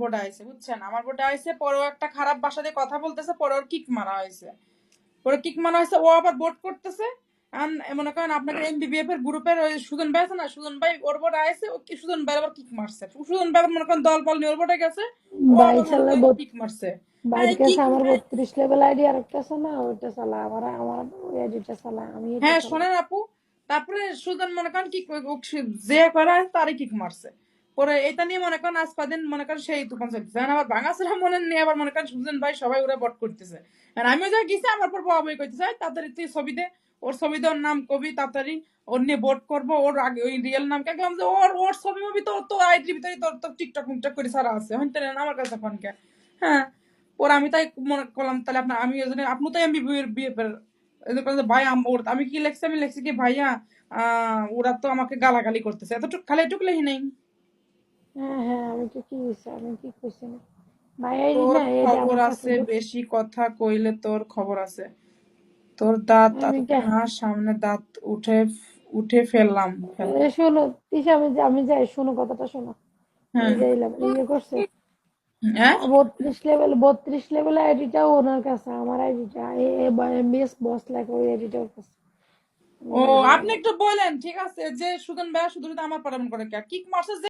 বোর্ডে আইছে বুঝছেন? আমার আইছে পরে একটা খারাপ কথা বলতেছে পরে ওর কিক মারা হয়েছে। পরে কিক মারা হয়েছে ও আবার বোর্ড করতেছে। মনে করেন আপনাদের এমবিবিএফ এর গ্রুপের ওই সুজন ভাই আছে না সুজন ভাই ওর আইছে ও কি সুজন ভাই আবার কিক মারছে। সুজন ভাই মনে করেন দল বল নিয়ে ওর বোর্ডে গেছে কিক মারছে। বাইরের এই কাছে kick আমার বত্রিশ লেভেল আইডি আর একটা আছে না ওইটা চালা আমার আমার ওই আইডিটা চালা আমি হ্যাঁ শোনেন আপু তারপরে সুজন মনে করেন কি যে করে তারই কিক মারছে। পরে এটা নিয়ে মনে করেন আজ মনে করেন সেই তুফান চলতেছে। আবার মনে নিয়ে আবার মনে করেন সুজন ভাই সবাই ওরা বট করতেছে। আর আমিও যা গেছি, আমার পর বাবা বই করতেছে "এই তাড়াতাড়ি তুই ছবি দে, ওর ছবি দে ওর নাম কবি, তাড়াতাড়ি ওর নিয়ে করব, ওর আগে ওই রিয়েল নাম কে? যে ওর ওর ছবি মবি তো তো আইডির ভিতরে তোর তো টিকটক করে সারা আছে। হইতে না আমার কাছে ফোন কে। হ্যাঁ ওর আমি তাই মনে করলাম, তাহলে আপনার আমি ওই জন্য, আপনি তো এমবি বিয়ে এদের ভাই, আম- আমি কি লেখছি, আমি লেখছি কি ভাইয়া ওরা তো আমাকে গালাগালি করতেছে। এতটুকু, খালি এটুকু লেখি নেই। হ্যাঁ হ্যাঁ আমি তো কি হয়েছে আমি কি কইছি না? ভাই আইডি তোর না এই যে খবর আছে বেশি কথা কইলে তোর খবর আছে। তোর দাঁত হ্যাঁ সামনে দাঁত উঠে উঠে ফেললাম শোনো তিশা আমি আমি যাই শোনো কথাটা শোনো। হ্যাঁ। ইয়ে করছে। হ্যাঁ? বত্রিশ লেভেল বত্রিশ লেভেল আইডিটা ওনার কাছে আমার আইডিটা এমবিএস বস ওই আইডিটা ওর কাছে। ও আপনি একটু বলেন ঠিক আছে? যে সুদন ভাইয়া শুধু আমার পারামন করে কে? কিক মারছে